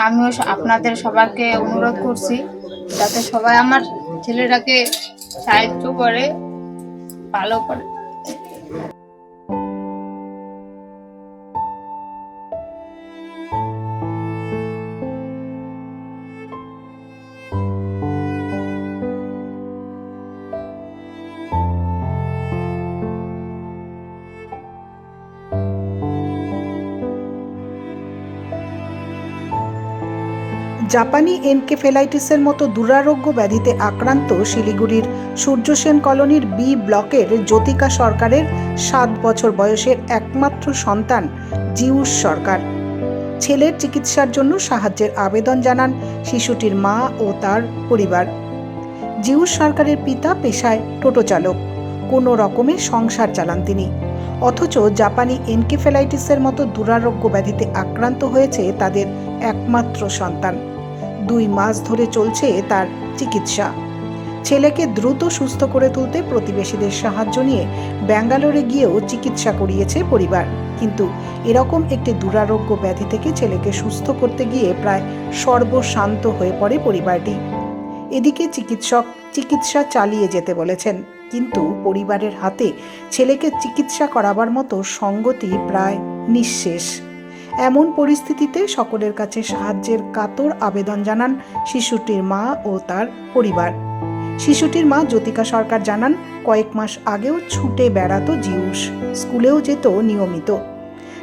আমিও আপনাদের সবাইকে অনুরোধ করছি যাতে সবাই আমার ছেলেটাকে সাহায্য করে ভালো করে। জাপানি এনকেফেলাইটিসের মতো দুরারোগ্য ব্যাধিতে আক্রান্ত শিলিগুড়ির সূর্যসেন কলোনির বি ব্লকের জ্যোতিকা সরকারের সাত বছর বয়সের একমাত্র সন্তান জিউস সরকার। ছেলের চিকিৎসার জন্য সাহায্যের আবেদন জানান শিশুটির মা ও তার পরিবার। জিউস সরকারের পিতা পেশায় টোটো চালক। কোনো রকমে সংসার চালান তিনি। অথচ জাপানি এনকেফেলাইটিসের মতো দুরারোগ্য ব্যাধিতে আক্রান্ত হয়েছে তাদের একমাত্র সন্তান। দুই মাস ধরে চলছে তার চিকিৎসা। ছেলেকে দ্রুত সুস্থ করে তুলতে প্রতিবেশীদের সাহায্য নিয়ে ব্যাঙ্গালোরে গিয়েও চিকিৎসা করিয়েছে পরিবার। কিন্তু এরকম একটি দুরারোগ্য ব্যাধি থেকে ছেলেকে সুস্থ করতে গিয়ে প্রায় সর্বশান্ত হয়ে পড়ে পরিবারটি। এদিকে চিকিৎসক চিকিৎসা চালিয়ে যেতে বলেছেন, কিন্তু পরিবারের হাতে ছেলেকে চিকিৎসা করাবার মতো সঙ্গতি প্রায় নিঃশেষ। এমন পরিস্থিতিতে সকলের কাছে সাহায্যের কাতর আবেদন জানান শিশুটির মা ও তার পরিবার। শিশুটির মা জ্যোতিকা সরকার জানান, কয়েক মাস আগেও ছুটে বেড়াতো জিউস, স্কুলেও যেত নিয়মিত।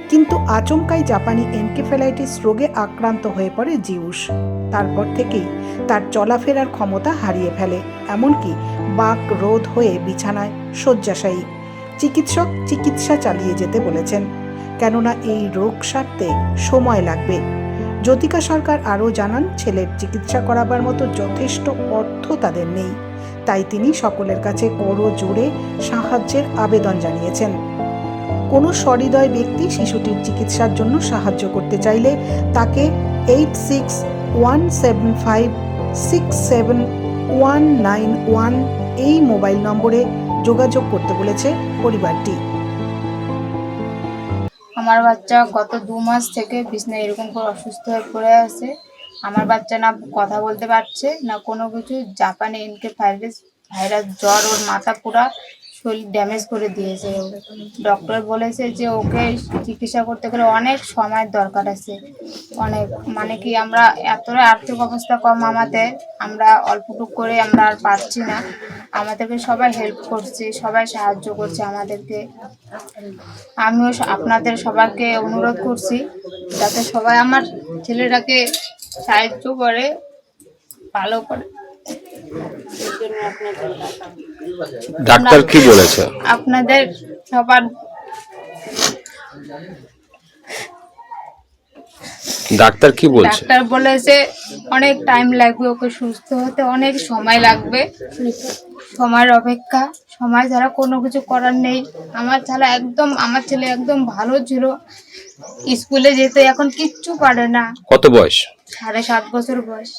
কিন্তু আচমকাই জাপানি এনকেফেলাইটিস রোগে আক্রান্ত হয়ে পড়ে জিউস। তারপর থেকেই তার চলাফেরার ক্ষমতা হারিয়ে ফেলে, এমনকি বাক রোধ হয়ে বিছানায় শয্যাশায়ী। চিকিৎসক চিকিৎসা চালিয়ে যেতে বলেছেন। কেননা এই রোগ সারতে সময় লাগবে। জ্যোতিকা সরকার আরও জানান, ছেলের চিকিৎসা করাবার মতো যথেষ্ট অর্থ তাদের নেই। তাই তিনি সকলের কাছে করো জোরে সাহায্যের আবেদন জানিয়েছেন। কোনো সহৃদয় ব্যক্তি শিশুটির চিকিৎসার জন্য সাহায্য করতে চাইলে তাকে eight six one seven five six seven one nine one এই মোবাইল নম্বরে যোগাযোগ করতে বলেছে পরিবারটি। আমার বাচ্চা গত দু মাস থেকে বিছনায় এরকম করে অসুস্থ হয়ে পড়ে আছে। আমার বাচ্চা না কথা বলতে পারছে, না কোনো কিছু। জাপানে এনকে ভাইরাস ভাইরাস জ্বর, ওর মাথা পুরা শরীর ড্যামেজ করে দিয়েছে। ডক্টর বলেছে যে ওকে চিকিৎসা করতে গেলে অনেক সময়ের দরকার আছে। অনেক মানে কি আমরা এতটা আর্থিক অবস্থা কম আমাদের, আমরা অল্পটুক করে আমরা আর পারছি না। আমাদেরকে সবাই হেল্প করছে সবাই সাহায্য করছে আমাদেরকে। আমিও আপনাদের সবাইকে অনুরোধ করছি যাতে সবাই আমার ছেলেটাকে সাহায্য করে ভালো করে। ডাক্তার কি বলেছে? আপনাদের সবার ডাক্তার কি বলছে? ডাক্তার বলেছে অনেক টাইম লাগবে ওকে সুস্থ হতে অনেক সময় লাগবে। সময়ের অপেক্ষা। সময় ছাড়া কোনো কিছু করার নেই। আমার ছাড়া একদম আমার ছেলে একদম ভালো ছিল। স্কুলে যেতে এখন কিচ্ছু পারে না। কত বয়স? সাড়ে সাত বছর বয়স।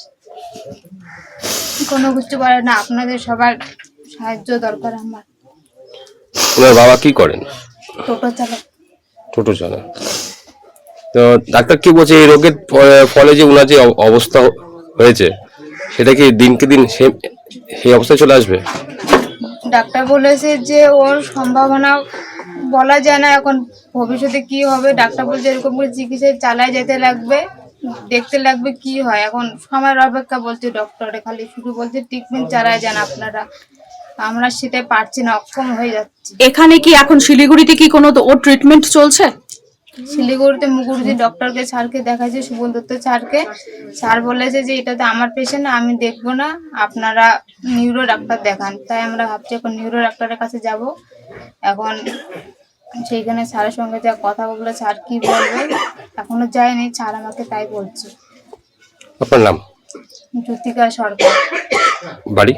কোনো কিছু পারে না। আপনাদের সবার সাহায্য দরকার আমার। ওনার বাবা কি করেন? টোটো চালক টোটো চালান তো ডাক্তার কি বলছে এই রোগের ফলে যে ওনার যে অবস্থা হয়েছে সেটা কি দিনকে দিন সেই অবস্থায় চলে আসবে? ডাক্তার বলেছে যে ওর সম্ভাবনা বলা যায় না এখন ভবিষ্যতে কি হবে? ডাক্তার বলছে এরকম করে চিকিৎসা চালায় যেতে লাগবে দেখতে লাগবে কি হয়। এখন সময়ের অপেক্ষা বলছে ডক্টরে খালি শুধু বলছে ট্রিটমেন্ট চালায় যান আপনারা। আমরা সেটাই পারছি না অক্ষম হয়ে যাচ্ছি। এখানে কি এখন শিলিগুড়িতে কি কোনো ওর ট্রিটমেন্ট চলছে? শিলিগুড়িতে মুগুরুজি ডক্টরকে স্যারকে দেখাচ্ছে সুবন দত্ত স্যারকে। স্যার বলেছে যে এটা তো আমার পেশেন্ট আমি দেখব না। আপনারা নিউরো ডাক্তার দেখান। তাই আমরা ভাবছি এখন নিউরো ডাক্তারের কাছে যাব। এখন সেইখানে স্যারের সঙ্গে যা কথা বলল স্যার কি বলবে? এখনও যায়নি স্যার আমাকে তাই বলছে। আপনার নাম? জ্যোতিকা সরকার। বাড়ি?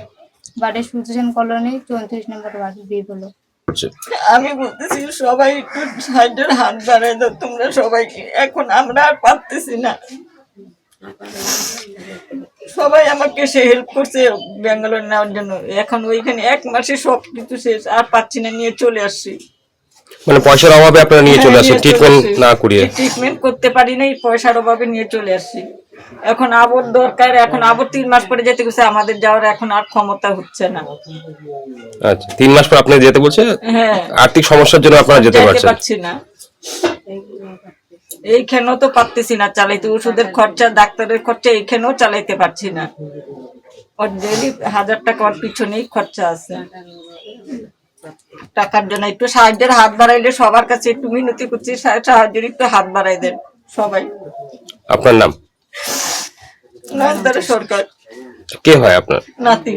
বাড়ি সূর্যসেন কলোনি চৌত্রিশ নম্বর বাড়ি বিয়ে বলো করছে। আমি বলতেছি সবাই একটু সাহায্যের হাত বাড়াই দাও তোমরা সবাইকে এখন আমরা আর পারতেছি না। সবাই আমাকে সে হেল্প করছে ব্যাঙ্গালোর নেওয়ার জন্য। এখন ওইখানে এক মাসে সব কিছু শেষ আর পাচ্ছি না নিয়ে চলে আসছি। মানে পয়সার অভাবে আপনারা নিয়ে চলে আসেন হ্যাঁ, ট্রিটমেন্ট না করিয়ে। ট্রিটমেন্ট করতে পারি নাই পয়সার অভাবে নিয়ে চলে আসছি। এখন আবর দরকার এখন আবর তিন মাস পরে যেতে গেছে আমাদের যাওয়ার এখন আর ক্ষমতা হচ্ছে না। আচ্ছা তিন মাস পর আপনি যেতে বলছে? হ্যাঁ। আর্থিক সমস্যার জন্য আপনারা যেতে পারছেন? পারছি না। এইখানেও তো পারতেছি না চালাইতে ওষুধের খরচা ডাক্তারের খরচা এইখানেও চালাইতে পারছি না। ওর ডেলি হাজার টাকা ওর পিছনেই খরচা আছে। টাকার জন্য একটু সাহায্যের হাত বাড়াইলে সবার কাছে একটু মিনতি করছি সাহায্যের একটু হাত বাড়াই দেন সবাই। আপনার নাম? কে হয় আপনার? নাতি